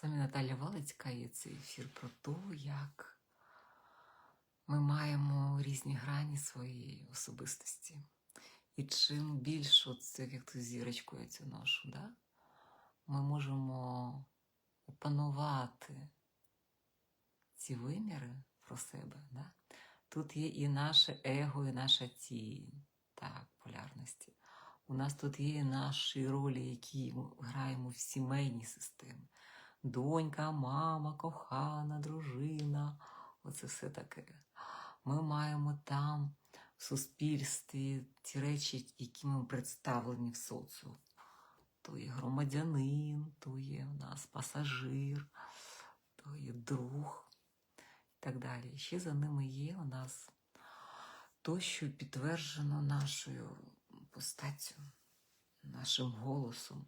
Саме Наталя Валицька є цей ефір про те, як ми маємо різні грані своєї особистості. І чим більше, це як ту зірочку я цю ношу, да? ми можемо опанувати ці виміри про себе. Да? Тут є і наше его, і наша тінь, так, полярності. У нас тут є і наші ролі, які ми граємо в сімейній системі. Донька, мама, кохана, дружина. Оце все таке. Ми маємо там в суспільстві ті речі, які ми представлені в соціумі. То є громадянин, то є у нас пасажир, то є друг і так далі. Ще за ними є у нас то, що підтверджено нашою постаттю, нашим голосом.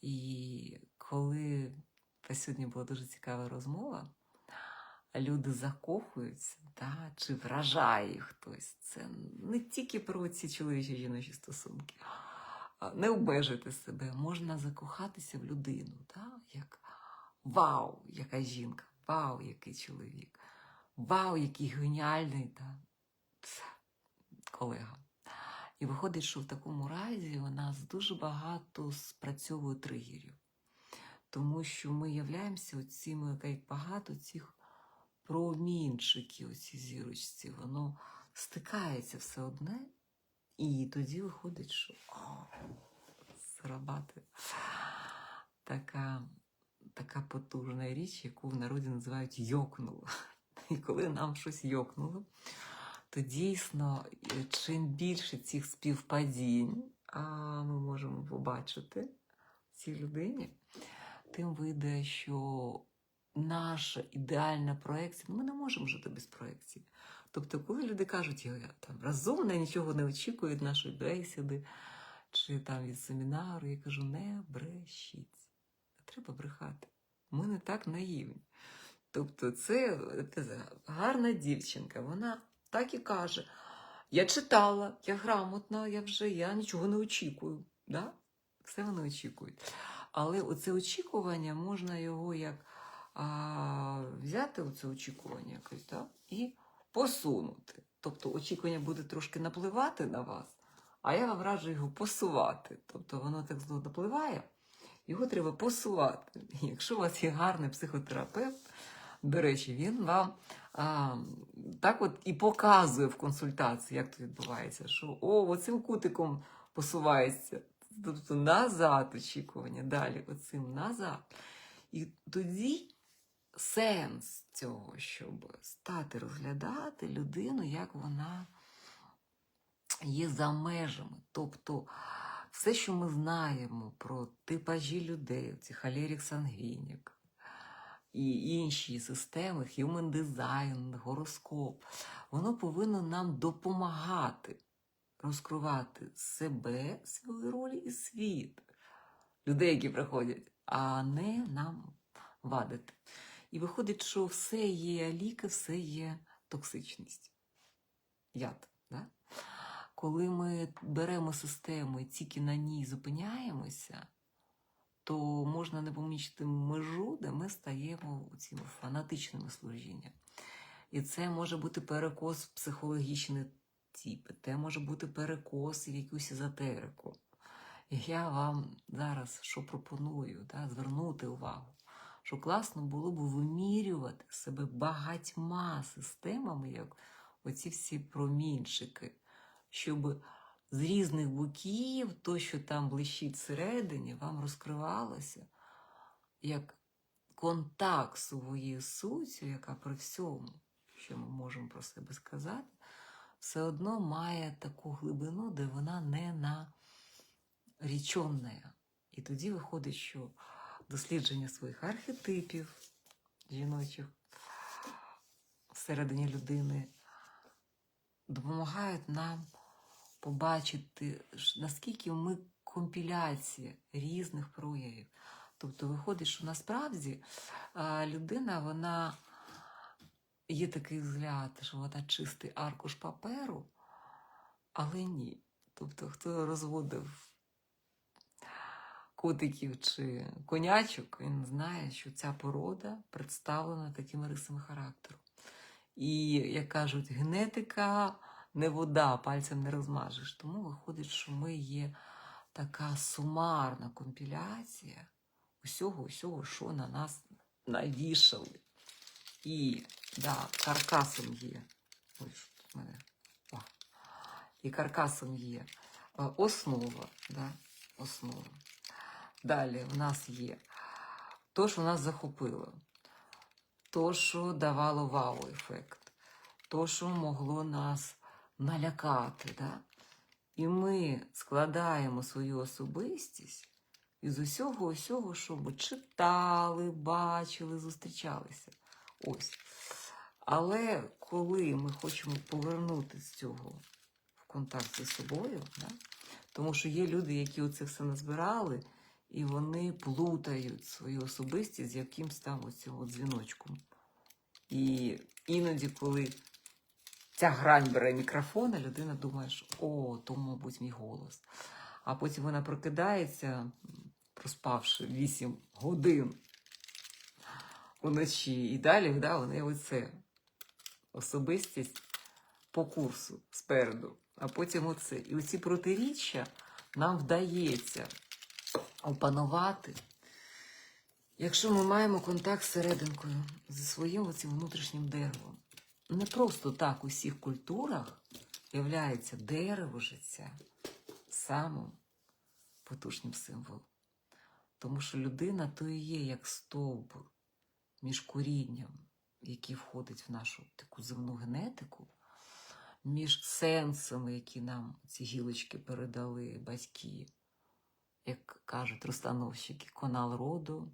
І коли сьогодні була дуже цікава розмова, люди закохуються, да, чи вражає їх хтось. Це не тільки про ці чоловічі жіночі стосунки. Не обмежуйте себе, можна закохатися в людину, да, як вау, яка жінка, вау, який чоловік, вау, який геніальний да, колега. І виходить, що в такому разі у нас дуже багато спрацьовує тригерів. Тому що ми являємося цими, як багато цих промінчиків, оці зірочці, воно стикається все одне, і тоді виходить, що о, зарабати така, така потужна річ, яку в народі називають йокнуло. І коли нам щось йокнуло, то дійсно, е, чим більше цих співпадінь а, ми можемо побачити цій людині, тим вийде, що наша ідеальна проекція, ми не можемо жити без проекції. Тобто, коли люди кажуть, я там розумна, нічого не очікую від нашої бесіди чи там від семінару, я кажу, не брешіть. Не треба брехати. Ми не так наївні. Тобто, це, це гарна дівчинка, вона так і каже. Я читала, я грамотна, я вже я нічого не очікую. Да? Все вони очікують. Але оце очікування можна його як а, взяти, оце очікування якось, да? і посунути. Тобто очікування буде трошки напливати на вас, а я вам раджу його посувати. Тобто воно так знову напливає, його треба посувати. Якщо у вас є гарний психотерапевт, до речі, він вам а, так от і показує в консультації, як це відбувається, що о, оцим кутиком посувається. Тобто назад очікування, далі оцим назад. І тоді сенс цього, щоб стати розглядати людину, як вона є за межами. Тобто все, що ми знаємо про типажі людей, ці халерік сангвінік, і інші системи, human design, гороскоп, воно повинно нам допомагати розкривати себе, свої ролі і світ людей, які приходять, а не нам вадити. І виходить, що все є ліки, все є токсичність. Яд. Да? Коли ми беремо систему і тільки на ній зупиняємося, то можна не помічити межу, де ми стаємо цими фанатичними служіннями. І це може бути перекос психологічний тип, це може бути перекос в якусь езотерику. Я вам зараз що пропоную, да, звернути увагу, що класно було б вимірювати себе багатьма системами, як оці всі промінчики, щоб з різних боків, то, що там блищить всередині, вам розкривалося як контакт з своєю суттю, яка при всьому, що ми можемо про себе сказати, все одно має таку глибину, де вона не наріченна. І тоді виходить, що дослідження своїх архетипів жіночих всередині людини допомагають нам побачити, наскільки ми компіляція різних проявів. Тобто виходить, що насправді людина, вона є такий взгляд, що вона чистий аркуш паперу, але ні. Тобто, хто розводив котиків чи конячок, він знає, що ця порода представлена такими рисами характеру. І, як кажуть, генетика не вода, пальцем не розмажеш. Тому виходить, що ми є така сумарна компіляція усього, усього, що на нас навішали. І да, каркасом є. Що в мене? О. І каркасом є е, основа. Да, основа. Далі в нас є то, що нас захопило, то, що давало вау-ефект, то, що могло нас налякати. Да? І ми складаємо свою особистість із усього, усього, що ми читали, бачили, зустрічалися. Ось. Але коли ми хочемо повернути з цього в контакт зі собою, да? тому що є люди, які оце все назбирали, і вони плутають свою особистість з якимсь там оцим дзвіночком. І іноді, коли ця грань бере мікрофон, людина думає, що о, то, мабуть, мій голос. А потім вона прокидається, проспавши 8 годин уночі, і далі да, у оце особистість по курсу спереду, а потім оце. І оці протиріччя нам вдається опанувати, якщо ми маємо контакт з серединкою, зі своїм оцим внутрішнім деревом. Не просто так у всіх культурах являється дерево життя самим потужним символом. Тому що людина то і є як стовбур між корінням, який входить в нашу таку земну генетику, між сенсами, які нам ці гілочки передали батьки, як кажуть розстановщики, канал роду.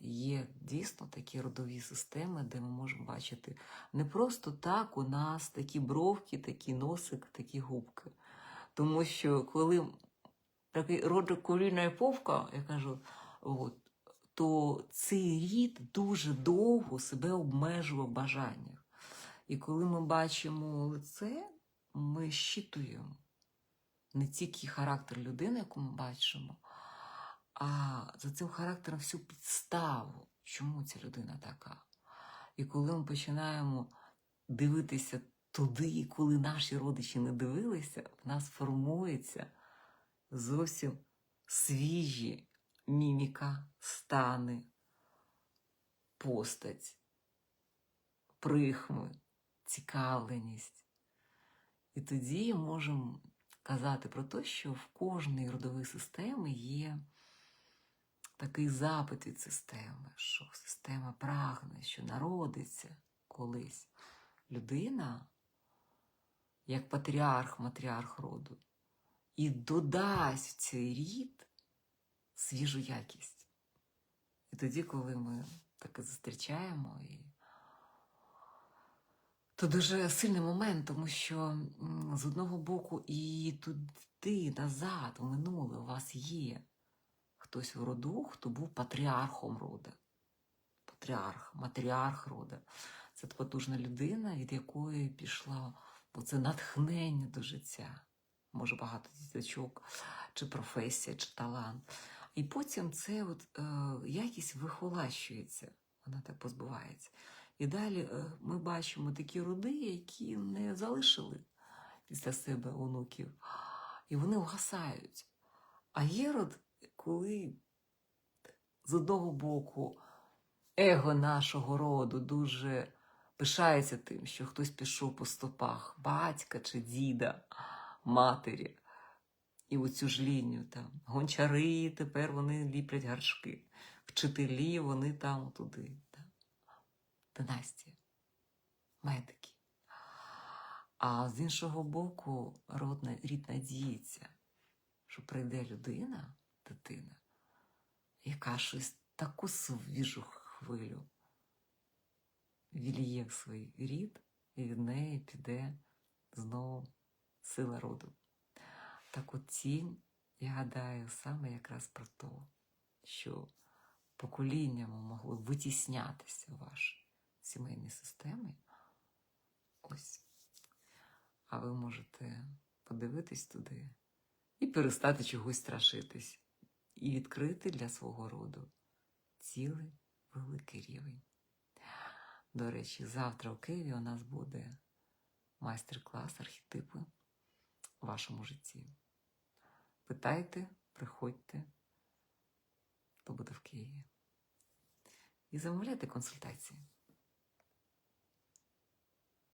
Є дійсно такі родові системи, де ми можемо бачити не просто так у нас такі бровки, такі носик, такі губки. Тому що коли такий родик коліна і повка, я кажу, от, то цей рід дуже довго себе обмежував бажаннях. І коли ми бачимо лице, ми щитуємо не тільки характер людини, яку ми бачимо, а за цим характером всю підставу, чому ця людина така. І коли ми починаємо дивитися туди, коли наші родичі не дивилися, в нас формується зовсім свіжі міміка, стани, постать, прихми, цікавленість. І тоді можемо казати про те, що в кожній родовій системі є такий запит від системи, що система прагне, що народиться колись людина, як патріарх, матріарх роду, і додасть цей рід свіжу якість. І тоді, коли ми таке зустрічаємо, і... то дуже сильний момент, тому що з одного боку і туди, назад, в минуле у вас є хтось в роду, хто був патріархом роду. Патріарх, матріарх роду. Це потужна людина, від якої пішло оце натхнення до життя. Може, багато діточок, чи професія, чи талант. І потім це от, е, якість вихолащується, вона так позбувається. І далі е, ми бачимо такі роди, які не залишили після себе онуків, і вони вгасають. А є род, коли з одного боку его нашого роду дуже пишається тим, що хтось пішов по стопах батька чи діда, матері. І оцю ж лінію там гончари, тепер вони ліплять гаршки, вчителі, вони там туди. Там. Династія, медики. А з іншого боку, род, на- рід надіється, що прийде людина, дитина, яка щось таку свіжу хвилю вільє в свій рід, і від неї піде знову сила роду. Так от тінь, я гадаю, саме якраз про те, що поколіннями могло витіснятися в вашій сімейній системі. Ось. А ви можете подивитись туди і перестати чогось страшитись. і відкрити для свого роду цілий великий рівень. До речі, завтра у Києві у нас буде майстер-клас архетипи у вашому житті. Питайте, приходьте, хто буде в Києві. І замовляйте консультації.